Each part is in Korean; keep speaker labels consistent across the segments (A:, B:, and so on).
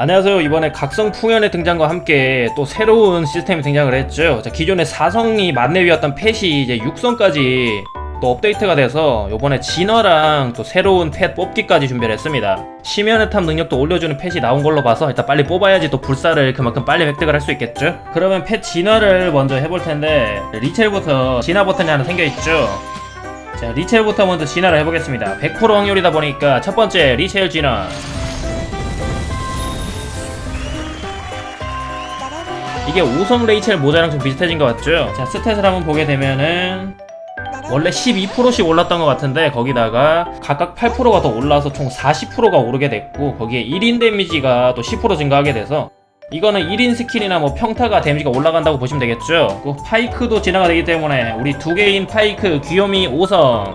A: 안녕하세요. 이번에 각성 풍연의 등장과 함께 또 새로운 시스템이 등장을 했죠. 자, 기존에 4성이 만렙이었던 펫이 이제 6성까지 또 업데이트가 돼서 이번에 진화랑 또 새로운 펫 뽑기까지 준비를 했습니다. 심연의 탐 능력도 올려주는 펫이 나온 걸로 봐서 일단 빨리 뽑아야지 또 불사를 그만큼 빨리 획득을 할 수 있겠죠. 그러면 펫 진화를 먼저 해볼 텐데 리첼부터 진화 버튼이 하나 생겨 있죠. 자 리첼부터 먼저 진화를 해보겠습니다. 100% 확률이다 보니까 첫 번째 리첼 진화. 이게 5성 레이첼 모자랑 좀 비슷해진 것 같죠? 자, 스탯을 한번 보게 되면은 원래 12%씩 올랐던 것 같은데 거기다가 각각 8%가 더 올라서 총 40%가 오르게 됐고 거기에 1인 데미지가 또 10% 증가하게 돼서 이거는 1인 스킬이나 뭐 평타가 데미지가 올라간다고 보시면 되겠죠. 그 파이크도 진화가 되기 때문에 우리 두 개인 파이크 귀요미 5성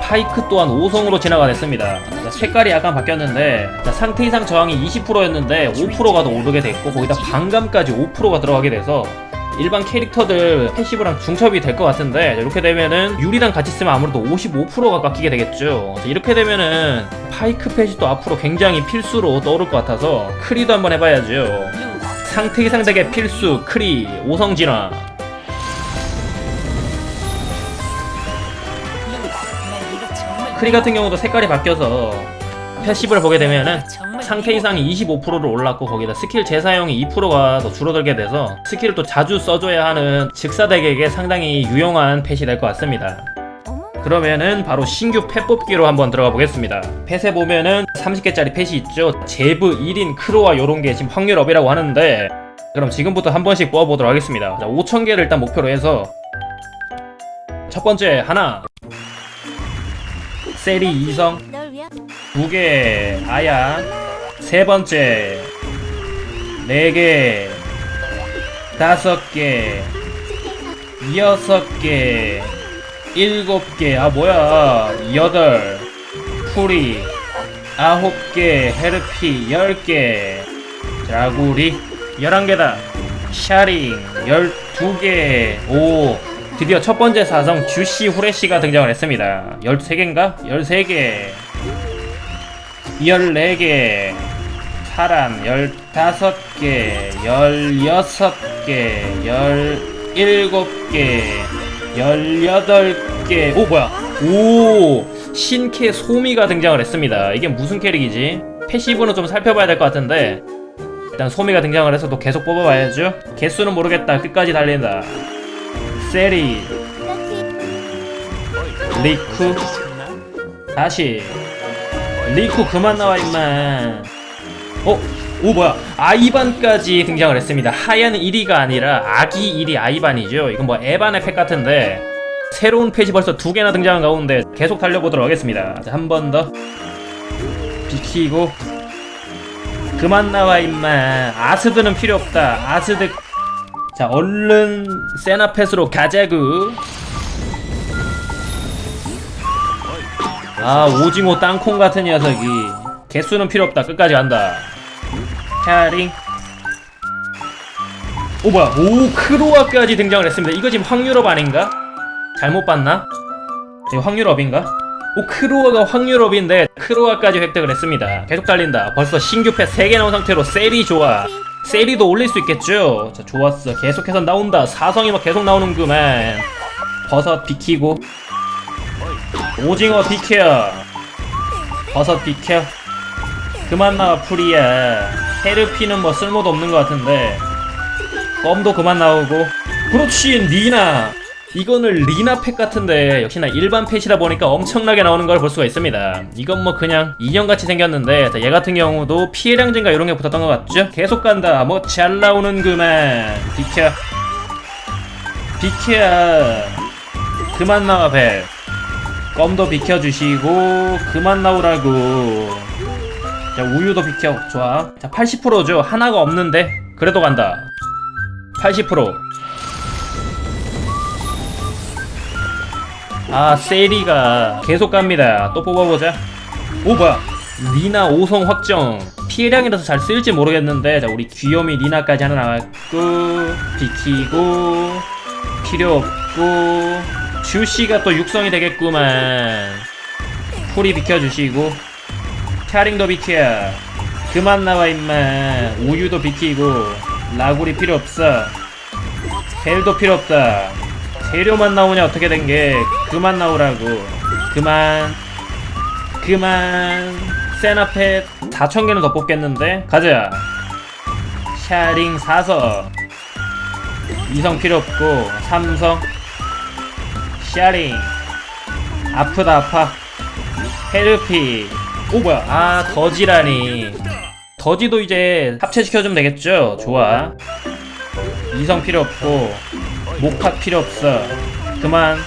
A: 파이크 또한 5성으로 진화가 됐습니다. 자, 색깔이 약간 바뀌었는데 자, 상태 이상 저항이 20%였는데 5%가 더 오르게 됐고 거기다 반감까지 5%가 들어가게 돼서 일반 캐릭터들 패시브랑 중첩이 될 것 같은데 자, 이렇게 되면은 유리랑 같이 쓰면 아무래도 55%가 깎이게 되겠죠. 자, 이렇게 되면은 파이크 또 앞으로 굉장히 필수로 떠오를 것 같아서 크리도 한번 해봐야죠. 상태 이상 덱의 필수 크리 5성 진화 크리 같은 경우도 색깔이 바뀌어서 패시브를 보게 되면은 상태 이상이 25%로 올랐고 거기다 스킬 재사용이 2%가 더 줄어들게 돼서 스킬을 또 자주 써줘야 하는 즉사덱에게 상당히 유용한 펫이 될것 같습니다. 그러면은 바로 신규 펫 뽑기로 한번 들어가 보겠습니다. 펫에 보면은 30개짜리 펫이 있죠. 제브 1인 크로와 요런 게 지금 확률업이라고 하는데 그럼 지금부터 한 번씩 뽑아보도록 하겠습니다. 자, 5,000개를 일단 목표로 해서 첫 번째 하나 세리 2성.
B: 널 위한
A: 두 개, 아야. 세 번째, 네 개, 다섯 개, 여섯 개, 일곱 개, 아, 뭐야, 여덟, 풀이, 아홉 개, 헤르피, 열 개, 자구리, 열한 개다, 샤링, 열두 개, 오, 드디어 첫 번째 사성 주시 후레쉬가 등장을 했습니다. 13개인가? 13개. 14개, 사람 15개, 16개, 17개, 18개, 오, 뭐야? 오, 신캐 소미가 등장을 했습니다. 이게 무슨 캐릭이지? 패시브는 좀 살펴봐야 될 것 같은데, 일단 소미가 등장을 해서 또 계속 뽑아봐야죠. 개수는 모르겠다. 끝까지 달린다. 세리, 리쿠, 다시, 리쿠 그만 나와 임마. 어? 오 뭐야? 아이반까지 등장을 했습니다. 하얀 1위가 아니라 아기 1위 아이반이죠. 이건 뭐 에반의 팩 같은데 새로운 펫이 벌써 두 개나 등장한 가운데 계속 달려보도록 하겠습니다. 한 번 더. 비키고. 그만 나와 임마. 아스드는 필요 없다. 아스드 자 얼른 세나 펫으로 가자구 아 오징어 땅콩 같은 녀석이. 개수는 필요 없다. 끝까지 간다. 캐링. 오 뭐야. 오 크로아까지 등장을 했습니다. 이거 지금 확률업 아닌가? 잘못 봤나? 이거 확률업인가? 오 크로아가 확률업인데 크로아까지 획득을 했습니다. 계속 달린다. 벌써 신규 펫 3개 나온 상태로 셀이 좋아 셀이도 올릴 수 있겠죠? 자 좋았어. 계속해서 나온다. 사성이 막 계속 나오는구만. 버섯 비키고. 오징어 비켜. 버섯 비켜. 그만 나와 풀이야. 헤르피는 뭐 쓸모도 없는 것 같은데. 껌도 그만 나오고. 그렇지 리나 이거는 리나 펫 같은데 역시나 일반 펫이다 보니까 엄청나게 나오는 걸 볼 수가 있습니다. 이건 뭐 그냥 인형같이 생겼는데 자, 얘 같은 경우도 피해량 증가 이런 게 붙었던 것 같죠? 계속 간다. 뭐 잘 나오는 그만. 비켜. 비켜 그만 나와 배. 껌도 비켜주시고 그만 나오라고. 자 우유도 비켜. 좋아. 자 80%죠. 하나가 없는데 그래도 간다. 80%. 아 세리가 계속 갑니다. 또 뽑아보자. 오 뭐야? 리나 5성 확정. 피해량이라서 잘 쓸지 모르겠는데 자 우리 귀요미 리나까지 하나 나왔고 비키고 필요 없고 주시가 또 육성이 되겠구만. 풀이 비켜주시고. 차링도 비켜 그만 나와 임마. 우유도 비키고 라구리 필요 없어. 벨도 필요 없다 재료만 나오냐 어떻게 된 게? 그만 나오라고. 그만. 그만. 센 앞에 4,000개는 더 뽑겠는데? 가자. 샤링 4성 이성 필요 없고 삼성. 샤링. 아프다 아파. 헤르피. 오 뭐야? 아 더지라니. 더지도 이제 합체시켜주면 되겠죠? 좋아. 이성 필요 없고 목탁 필요 없어. 그만.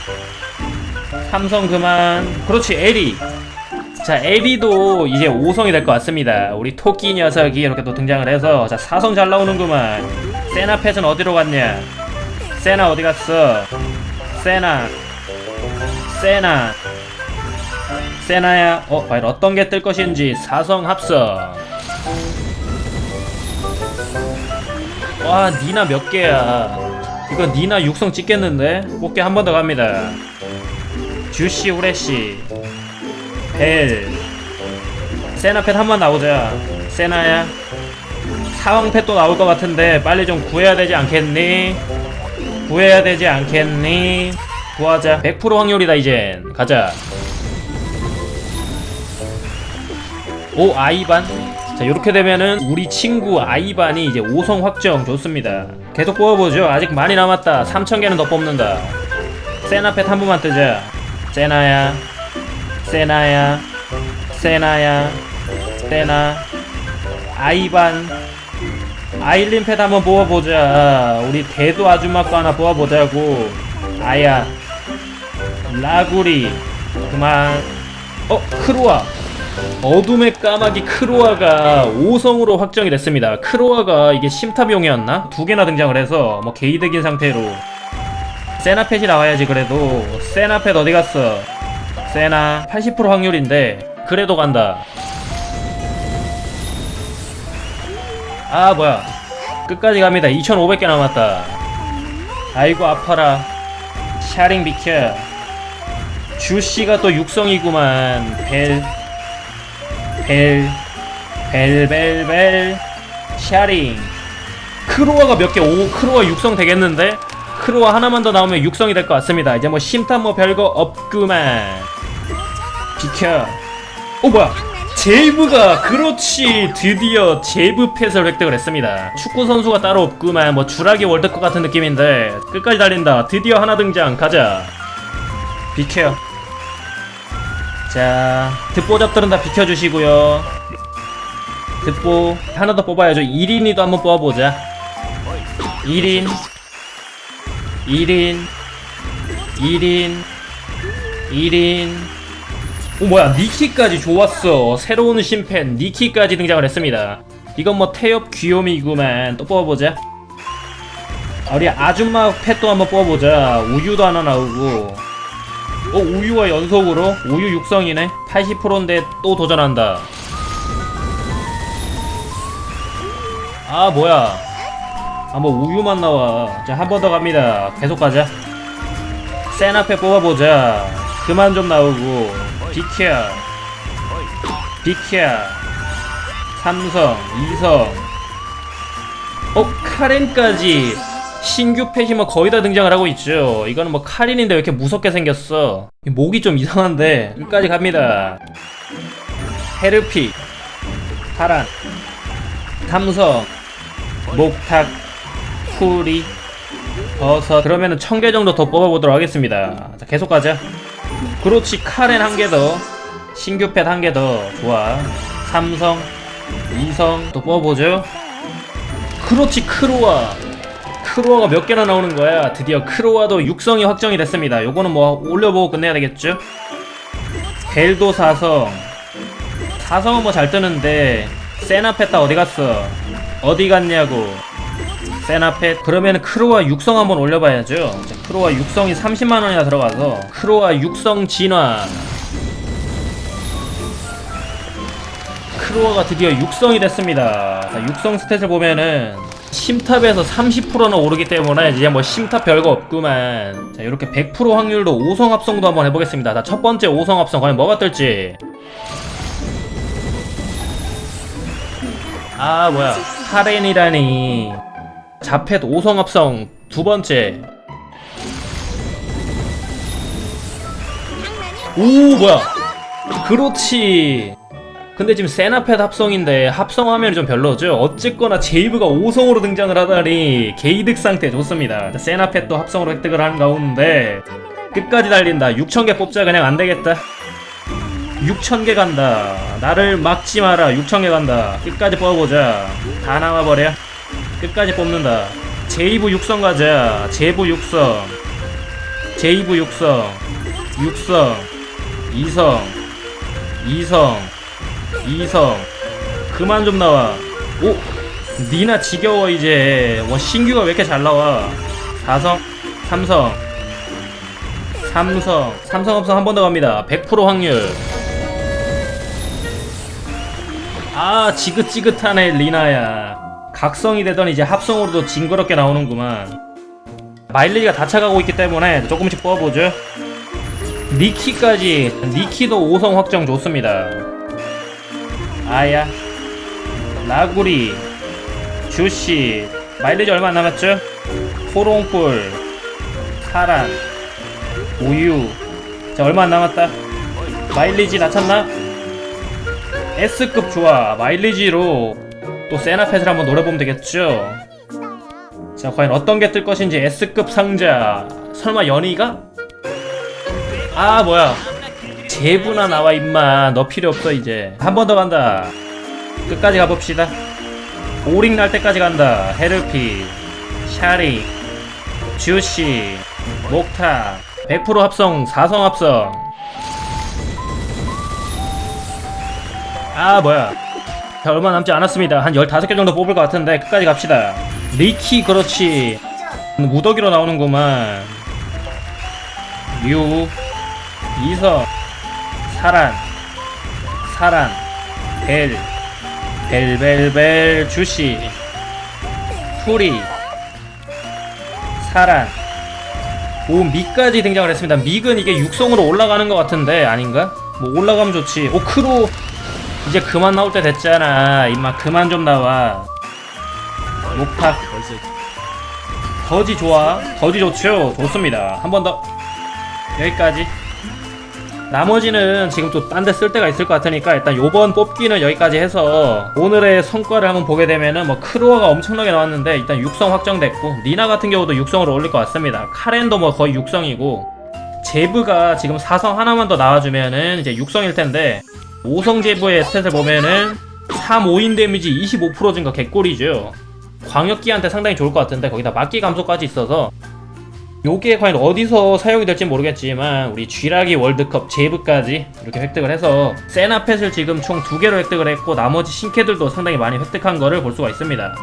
A: 삼성 그만. 그렇지 에리. 자 에리도 이제 5성이 될 것 같습니다. 우리 토끼 녀석이 이렇게 또 등장을 해서 자 4성 잘 나오는구만. 세나 펫은 어디로 갔냐? 세나 어디 갔어? 세나. 세나. 세나야 어 과연 어떤 게 뜰 것인지 4성 합성. 와 니나 몇 개야 이거 니나 육성 찍겠는데? 꽃게 한 번 더 갑니다. 주시 후레시 벨. 세나 펫 한 번 나오자. 세나야. 사왕펫 또 나올 것 같은데 빨리 좀 구해야 되지 않겠니? 구해야 되지 않겠니? 구하자. 100% 확률이다 이젠. 가자. 오 아이반. 자 이렇게 되면은 우리 친구 아이반이 이제 5성 확정. 좋습니다 계속 뽑아보죠. 아직 많이 남았다. 3000개는 더 뽑는다. 세나 펫 한 번만 뜨자. 세나야 세나야 세나야 세나. 아이반 아일린 펫 한번 뽑아보자. 우리 대도 아줌마 거 하나 뽑아보자고. 아야 라구리 그만. 어 크로아 어둠의 까마귀 크로아가 5성으로 확정이 됐습니다. 크로아가 이게 심탑용이었나? 두 개나 등장을 해서 뭐 개이득인 상태로 세나펫이 나와야지 그래도 세나펫 어디 갔어? 세나 80% 확률인데 그래도 간다. 아 뭐야 끝까지 갑니다. 2,500개 남았다. 아이고 아파라. 샤링 비켜. 주씨가 또 육성이구만. 벨. 벨, 벨, 벨, 벨, 샤링. 크로아가 몇 개? 오, 크로아 육성 되겠는데? 크로아 하나만 더 나오면 육성이 될 것 같습니다. 이제 뭐 심탄 뭐 별거 없구만. 비켜. 오, 뭐야? 제이브가 그렇지 드디어 제이브 펫을 획득을 했습니다 축구 선수가 따로 없구만 뭐 주라기 월드컵 같은 느낌인데 끝까지 달린다 드디어 하나 등장 가자 비켜 자, 듣보 잡들은 다 비켜주시고요. 듣보 하나 더 뽑아야죠. 1인이도 한번 뽑아보자. 1인, 1인, 1인, 1인. 오 뭐야 니키까지 좋았어. 새로운 신팬 니키까지 등장을 했습니다. 이건 뭐 태엽 귀요미구만. 또 뽑아보자. 아, 우리 아줌마 펫도 한번 뽑아보자. 우유도 하나 나오고. 어 우유와 연속으로 우유 육성이네 80%인데 또 도전한다. 아 뭐야. 아뭐 우유만 나와. 자 한 번 더 갑니다. 계속 가자. 센 앞에 뽑아보자. 그만 좀 나오고. 비켜 비켜 삼성 이성. 어 카렌까지 신규 펫이 뭐 거의 다 등장을 하고 있죠. 이거는 뭐 카린인데 왜 이렇게 무섭게 생겼어? 이 목이 좀 이상한데 끝까지 갑니다. 헤르피, 파란, 삼성, 목탁, 쿠리, 버섯. 그러면은 천 개 정도 더 뽑아보도록 하겠습니다. 자, 계속 가자. 그렇지 카렌 한 개 더, 신규 펫한개 더. 좋아. 삼성, 이성 또 뽑아보죠. 그렇지 크로아. 크로아가 몇 개나 나오는 거야. 드디어 크로아도 육성이 확정이 됐습니다. 요거는 뭐 올려보고 끝내야 되겠죠? 벨도 사성. 사성은 뭐 잘 뜨는데 세나페타 어디 갔어? 어디 갔냐고. 세나펫 그러면 크로아 육성 한번 올려봐야죠. 자, 크로아 육성이 30만 원이나 들어가서 크로아 육성 진화. 크로아가 드디어 육성이 됐습니다. 자, 육성 스탯을 보면은 심탑에서 30%는 오르기 때문에 이제 뭐 심탑 별거 없구만. 자 이렇게 100% 확률로 5성 합성도 한번 해보겠습니다. 자 첫 번째 5성 합성 과연 뭐가 뜰지. 아 뭐야. 카렌이라니. 자펫 5성 합성 두 번째. 오 뭐야. 그렇지 근데 지금 세나펫 합성인데 합성하면 좀 별로죠? 어쨌거나 제이브가 5성으로 등장을 하다니 개이득 상태 좋습니다. 자, 세나펫도 합성으로 획득을 하는 가운데 끝까지 달린다. 6천개 뽑자. 그냥 안되겠다. 6천개 간다. 나를 막지 마라. 6천개 간다. 끝까지 뽑아보자. 다 남아버려. 끝까지 뽑는다. 제이브 육성 가자. 제이브 육성. 제이브 육성. 육성. 이성. 이성 이성. 그만 좀 나와. 오 니나 지겨워 이제. 뭐 신규가 왜 이렇게 잘 나와? 사성 삼성. 삼성. 삼성 합성 한 번 더 갑니다. 100% 확률. 아 지긋지긋하네 리나야. 각성이 되던 이제 합성으로도 징그럽게 나오는구만. 마일리지가 다 차가고 있기 때문에 조금씩 뽑아보죠. 니키까지. 니키도 5성 확정 좋습니다 아야 라구리 주시 마일리지 얼마 안 남았죠? 호롱불 사란 우유 자 얼마 안 남았다 마일리지 낮췄나? S급 좋아 마일리지로 또 세나펫을 한번 노려보면 되겠죠 자 과연 어떤 게 뜰 것인지 S급 상자 설마 연희가? 아 뭐야 제부나 나와 임마. 너 필요 없어 이제. 한 번 더 간다. 끝까지 가봅시다. 오링 날 때까지 간다. 헤르피 샤리 주시 목타. 100% 합성 4성 합성. 아 뭐야. 자 얼마 남지 않았습니다. 한 15개 정도 뽑을 것 같은데 끝까지 갑시다. 리키 그렇지. 무더기로 나오는구만. 류 이성 사란 사란 벨 벨벨벨 주시 풀이 사란. 오 미까지 등장을 했습니다. 믹은 이게 육성으로 올라가는 것 같은데 아닌가? 뭐 올라가면 좋지. 오 크로 이제 그만 나올 때 됐잖아. 임마 그만 좀 나와. 목탁. 더지 좋아. 더지 좋죠? 좋습니다. 한 번 더. 여기까지 나머지는 지금 또 딴 데 쓸 데가 있을 것 같으니까 일단 요번 뽑기는 여기까지 해서 오늘의 성과를 한번 보게 되면은 뭐 크로아가 엄청나게 나왔는데 일단 육성 확정됐고 리나 같은 경우도 육성으로 올릴 것 같습니다. 카렌도 뭐 거의 육성이고 제브가 지금 사성 하나만 더 나와주면은 이제 육성일 텐데 5성 제브의 스탯을 보면은 3, 5인 데미지 25% 증가 개꿀이죠. 광역기한테 상당히 좋을 것 같은데 거기다 막기 감소까지 있어서 요게 과연 어디서 사용이 될지 모르겠지만 우리 쥐라기 월드컵 제브까지 이렇게 획득을 해서 세나펫을 지금 총 두 개로 획득을 했고 나머지 신캐들도 상당히 많이 획득한 거를 볼 수가 있습니다.